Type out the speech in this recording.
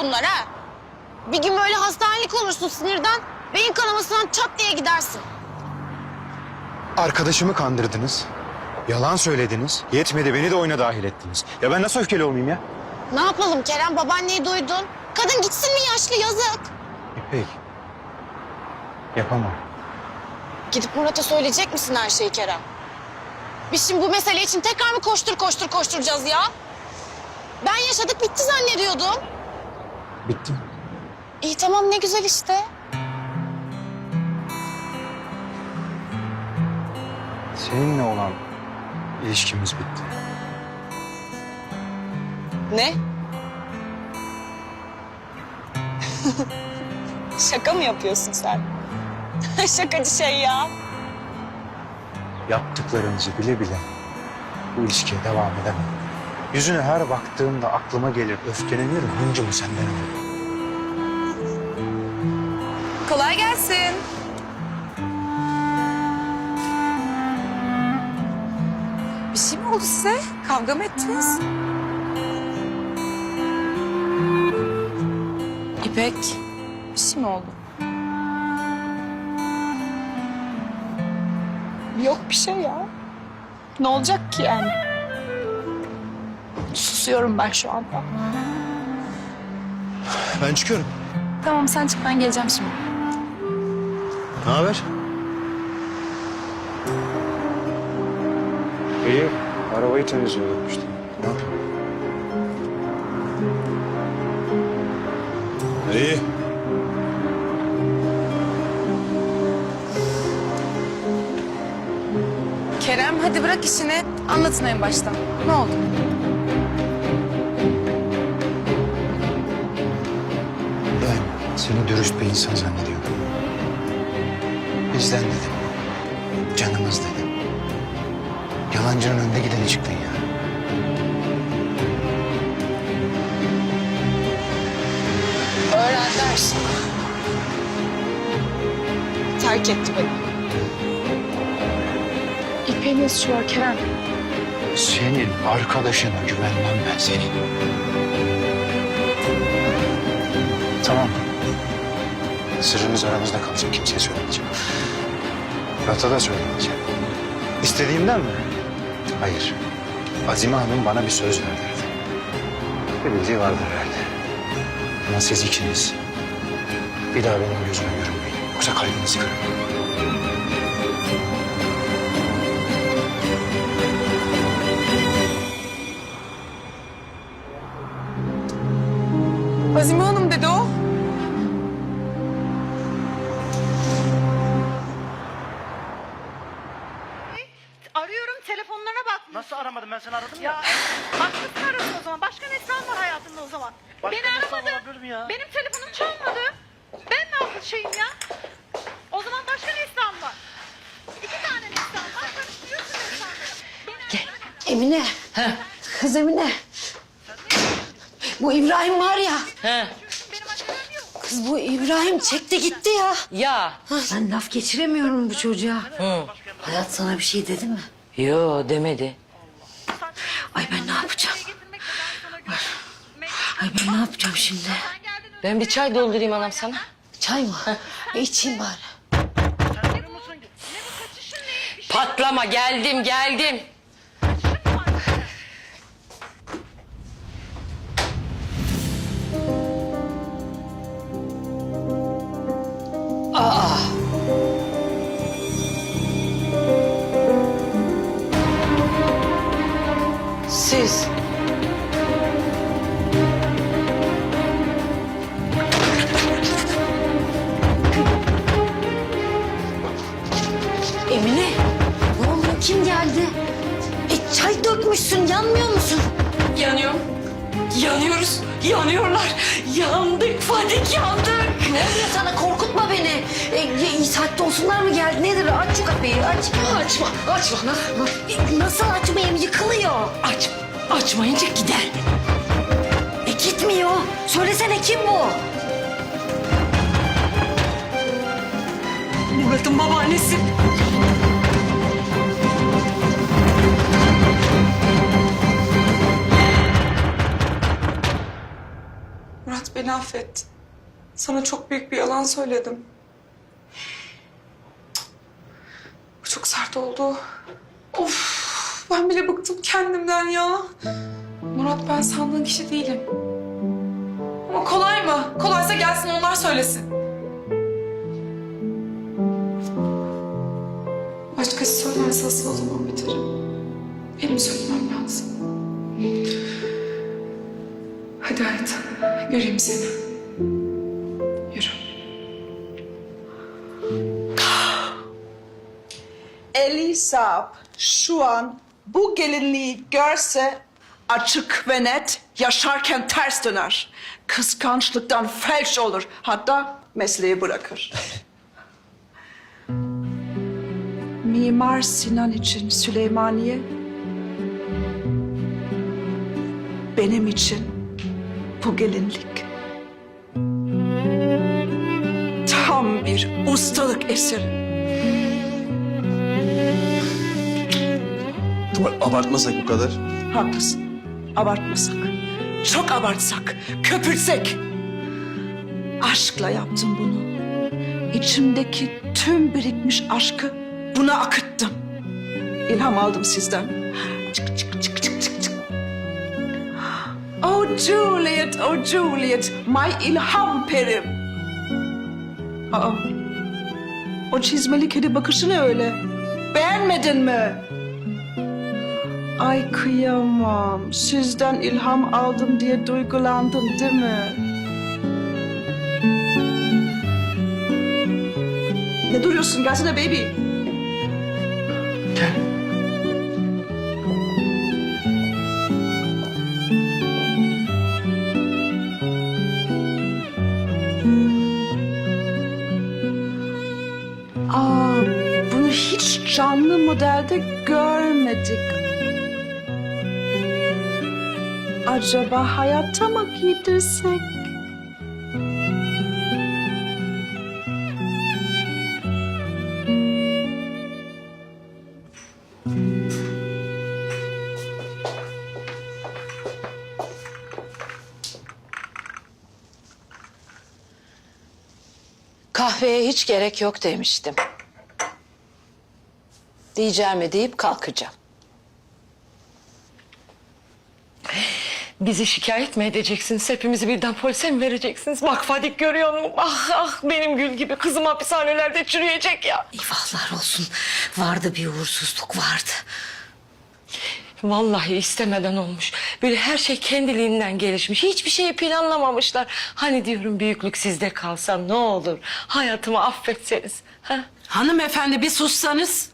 bunlar ha. Bir gün böyle hastanelik olursun sinirden. Beyin kanamasından çat diye gidersin. Arkadaşımı kandırdınız. Yalan söylediniz. Yetmedi beni de oyuna dahil ettiniz. Ya ben nasıl öfkeli olmayayım ya? Ne yapalım Kerem babaanneyi duydun. Kadın gitsin mi yaşlı yazık. İpek. Yapamam. Gidip Murat'a söyleyecek misin her şeyi Kerem? Biz şimdi bu mesele için tekrar mı koştur koştur koşturacağız ya? Ben yaşadık bitti zannediyordum. Bitti mi? İyi tamam ne güzel işte. Seninle olan ilişkimiz bitti. Ne? Şaka mı yapıyorsun sen? Şakacı şey ya. Yaptıklarınızı bile bile bu ilişkiye devam edemem. Yüzüne her baktığımda aklıma gelir, öfkeleniyorum. Hıncımı senden alırım. Kolay gelsin. Bir şey mi oldu size? Kavga mı ettiniz? İpek, bir şey mi oldu? Yok bir şey ya. Ne olacak ki yani? Susuyorum ben şu anda. Ben çıkıyorum. Tamam sen çık ben geleceğim şimdi. Ne haber? İyi. Arabayı temizliyordum işte. Ne yapayım? İyi. Kerem hadi bırak işini. Anlatın en baştan. Ne oldu? Ben seni dürüst bir insan zannediyordum. Bizden dedim. Canımız dedim. Yalancının önde gideni çıktın ya. Öğren dersin. Terk etti beni. Şu var Kerem. Senin arkadaşına güvenmem ben senin. Tamam. Sırrımız aramızda kalacak. Kimseye söylemeyeceğim. Murat'a da söylemeyeceğim. İstediğimden mi? Hayır. Azime Hanım bana bir söz verdi. Bir bildiği vardır herhalde. Ama siz ikiniz bir daha benim gözüme görünmeyin. Yoksa kalbinizi kırarım. Arıyorum telefonlarına bak. Nasıl aramadım ben seni aradım Ya ya. haklısın aradın o zaman. Başka Neslihan var hayatında o zaman. Başka Beni aramadın. ya? Benim telefonum çalmadı. Ben ne yapayım şeyim ya? O zaman başka Neslihan var. İki tane Neslihan var. Karıştırıyorsun aramadın. Emine. Kız Emine. Bu İbrahim var ya. He. Benim acelem yok. Kız bu İbrahim çekti gitti ya. Ya. Ha, ben laf geçiremiyorum bu çocuğa. Hı. Hayat sana bir şey dedi mi? Yo demedi. Ay ben ne yapacağım? Ay ben ne yapacağım şimdi? Ben bir çay doldurayım anam sana. Çay mı? E, içeyim bari. Patlama geldim geldim. Siz. Emine, ne oldu? Kim geldi? E, çay dökmüşsün, yanmıyor musun? Yanıyorum. Yanıyoruz. Yanıyorlar. Yandık Fadik yandık. Ne oluyor sana? Korkutma beni. E, saatte olsunlar mı geldi? Nedir? Aç şu kapıyı, aç. Açma. Açma. E, nasıl açmayayım? Yıkılıyor. Aç. Açmayınca gider. E, gitmiyor. Söylesene kim bu? Murat'ın babaannesi. Beni affet. Sana çok büyük bir yalan söyledim. Bu çok sert oldu. Of ben bile bıktım kendimden ya. Murat ben sandığın kişi değilim. Ama kolay mı? Kolaysa gelsin onlar söylesin. Başkası söylerse asıl o zaman biterim. Benim söylemem lazım. Hadi hayat, göreyim seni. Yürü. Elisa şu an bu gelinliği görse açık ve net yaşarken ters döner. Kıskançlıktan felç olur. Hatta mesleği bırakır. Mimar Sinan için Süleymaniye benim için bu gelinlik tam bir ustalık eseri. Abartmasak bu kadar. Haklısın. Abartmasak. Çok abartsak. Köpürtsek. Aşkla yaptım bunu. İçimdeki tüm birikmiş aşkı buna akıttım. İlham aldım sizden. Çık çık. Oh Juliet, oh Juliet, my ilham perim. Aa, o çizmeli kedi bakışı ne öyle? Beğenmedin mi? Ay kıyamam. Sizden ilham aldım diye duygulandın değil mi? Ne duruyorsun? Gelsene baby. Canlı modelde görmedik. Acaba hayatta mı giydirsek? Kahveye hiç gerek yok demiştim. Diyeceğimi deyip kalkacağım. Bizi şikayet mi edeceksiniz? Hepimizi birden polise mi vereceksiniz? Bak Fadik görüyor musun? Ah ah benim gül gibi kızım hapishanelerde çürüyecek ya. Eyvahlar olsun. Vardı bir uğursuzluk vardı. Vallahi istemeden olmuş. Böyle her şey kendiliğinden gelişmiş. Hiçbir şeyi planlamamışlar. Hani diyorum büyüklük sizde kalsa ne olur. Hayatımı affetseniz. Ha? Hanımefendi bir sussanız.